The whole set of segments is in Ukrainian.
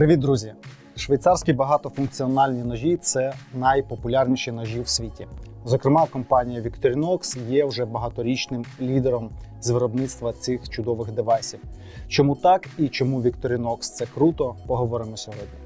Привіт, друзі! Швейцарські багатофункціональні ножі це найпопулярніші ножі в світі. Зокрема, компанія Victorinox є вже багаторічним лідером з виробництва цих чудових девайсів. Чому так і чому Victorinox це круто, поговоримо сьогодні.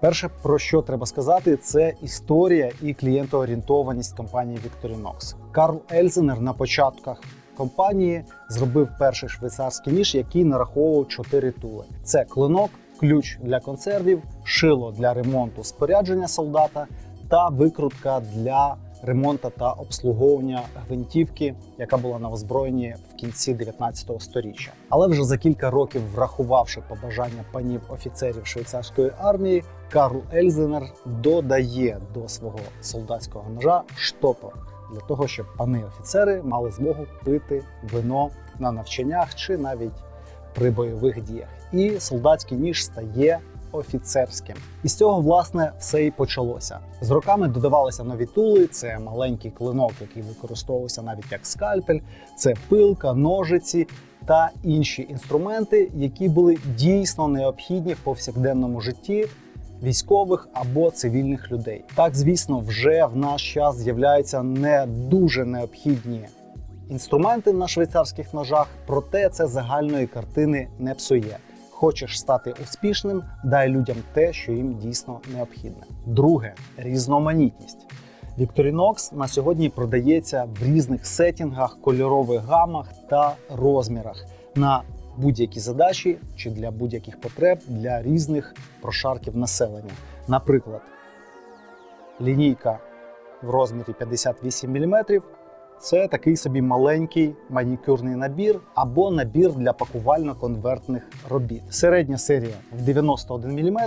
Перше, про що треба сказати, це історія і клієнтоорієнтованість компанії Victorinox. Карл Ельзенер на початках компанії зробив перший швейцарський ніж, який нараховував чотири тули: це клинок, ключ для консервів, шило для ремонту спорядження солдата та викрутка для ремонту та обслуговування гвинтівки, яка була на озброєнні в кінці 19 століття. Але вже за кілька років, врахувавши побажання панів офіцерів швейцарської армії, Карл Ельзенер додає до свого солдатського ножа штопор для того, щоб пани офіцери мали змогу пити вино на навчаннях чи навіть при бойових діях. І солдатський ніж стає офіцерським. І з цього власне все і почалося. З роками додавалися нові тули. Це маленький клинок, який використовувався навіть як скальпель, це пилка, ножиці. Та інші інструменти, які були дійсно необхідні в повсякденному житті військових або цивільних людей. Так, звісно, вже в наш час з'являються не дуже необхідні інструменти на швейцарських ножах, проте це загальної картини не псує. Хочеш стати успішним, дай людям те, що їм дійсно необхідне. Друге різноманітність. Victorinox на сьогодні продається в різних сетінгах, кольорових гамах та розмірах на будь-які задачі чи для будь-яких потреб для різних прошарків населення. Наприклад, лінійка в розмірі 58 мм це такий собі маленький манікюрний набір або набір для пакувально-конвертних робіт. Середня серія в 91 мм,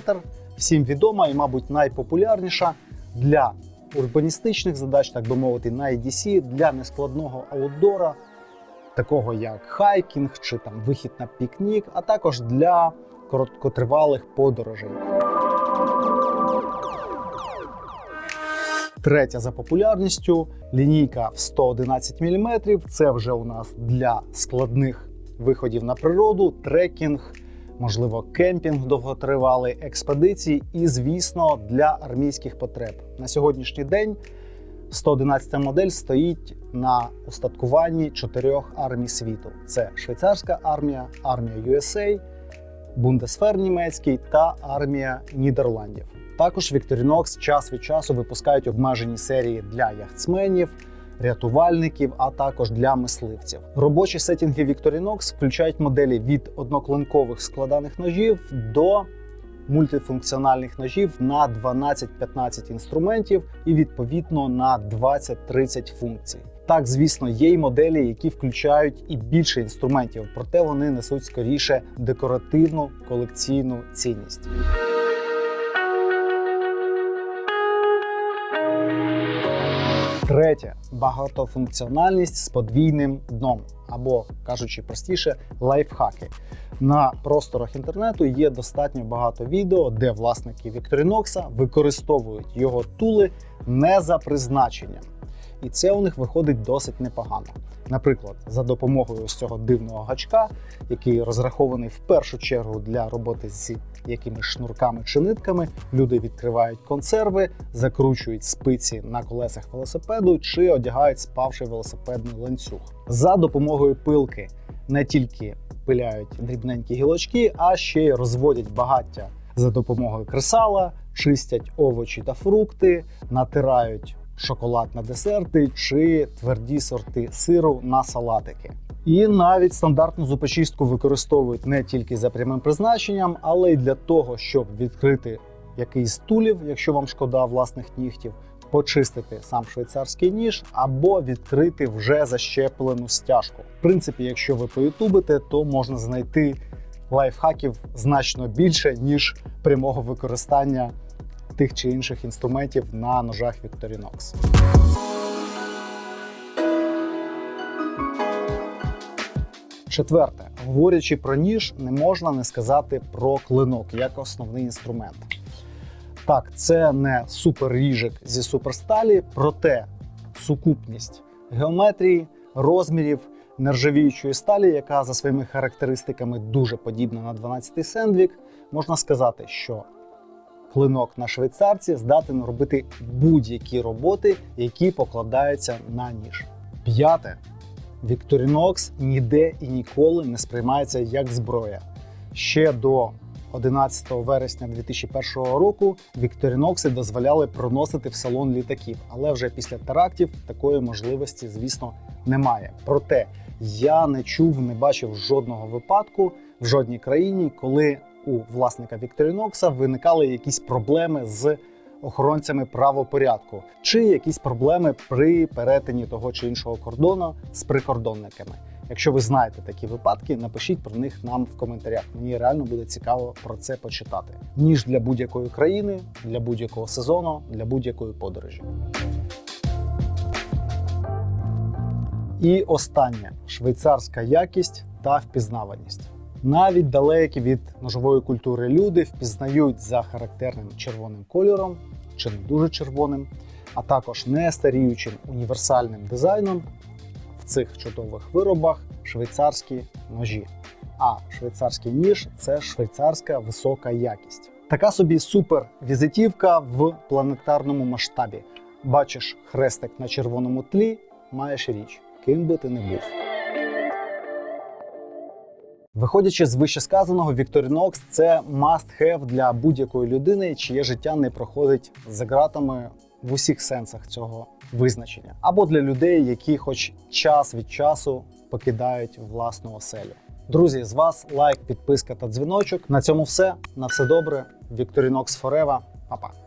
всім відома і, мабуть, найпопулярніша для урбаністичних задач, так би мовити, на EDC, для нескладного аутдора, такого як хайкінг чи там вихід на пікнік, а також для короткотривалих подорожей. Третя за популярністю лінійка в 111 мм. Це вже у нас для складних виходів на природу, трекінг, можливо, кемпінг довготривалий, експедиції і, звісно, для армійських потреб. На сьогоднішній день 111 модель стоїть на устаткуванні чотирьох армій світу: це швейцарська армія, армія USA, Бундесфер німецький та армія Нідерландів. Також Victorinox час від часу випускають обмежені серії для яхтсменів, рятувальників, а також для мисливців. Робочі сетінги Victorinox включають моделі від одноклинкових складаних ножів до мультифункціональних ножів на 12-15 інструментів і відповідно на 20-30 функцій. Так, звісно, є й моделі, які включають і більше інструментів, проте вони несуть скоріше декоративну колекційну цінність. Третє багатофункціональність з подвійним дном, або кажучи простіше, лайфхаки. На просторах інтернету є достатньо багато відео, де власники Victorinox використовують його тули не за призначенням. І це у них виходить досить непогано. Наприклад, за допомогою ось цього дивного гачка, який розрахований в першу чергу для роботи з якимись шнурками чи нитками, люди відкривають консерви, закручують спиці на колесах велосипеду чи одягають спавший велосипедний ланцюг. За допомогою пилки не тільки пиляють дрібненькі гілочки, а ще й розводять багаття за допомогою кресала, чистять овочі та фрукти, натирають шоколад на десерти чи тверді сорти сиру на салатики. І навіть стандартну зубочистку використовують не тільки за прямим призначенням, але й для того, щоб відкрити якийсь тулів, якщо вам шкода власних нігтів, почистити сам швейцарський ніж або відкрити вже защеплену стяжку. В принципі, якщо ви поютубите, то можна знайти лайфхаків значно більше ніж прямого використання тих чи інших інструментів на ножах Victorinox. Четверте, говорячи про ніж, не можна не сказати про клинок як основний інструмент. Так, це не суперріжик зі суперсталі, проте сукупність геометрії, розмірів, нержавіючої сталі, яка за своїми характеристиками дуже подібна на 12-й Сендвік, можна сказати, що клинок на швейцарці здатен робити будь-які роботи, які покладаються на ніж. П'яте. Victorinox ніде і ніколи не сприймається як зброя. Ще до 11 вересня 2001 року Victorinox дозволяли проносити в салон літаків, але вже після терактів такої можливості, звісно, немає. Проте я не чув, не бачив жодного випадку в жодній країні, коли у власника Victorinox виникали якісь проблеми з охоронцями правопорядку, чи якісь проблеми при перетині того чи іншого кордону з прикордонниками. Якщо ви знаєте такі випадки, напишіть про них нам в коментарях. Мені реально буде цікаво про це почитати. Ніж для будь-якої країни, для будь-якого сезону, для будь-якої подорожі. І останнє швейцарська якість та впізнаваність. Навіть далекі від ножової культури люди впізнають за характерним червоним кольором чи не дуже червоним, а також не старіючим універсальним дизайном в цих чудових виробах швейцарські ножі. А швейцарський ніж це швейцарська висока якість. Така собі супер візитівка в планетарному масштабі. Бачиш хрестик на червоному тлі, маєш річ, ким би ти не був. Виходячи з вищесказаного, Victorinox – це must-have для будь-якої людини, чиє життя не проходить за ґратами в усіх сенсах цього визначення, або для людей, які хоч час від часу покидають власну оселю. Друзі, з вас лайк, підписка та дзвіночок. На цьому все. На все добре. Victorinox Forever. Па-па.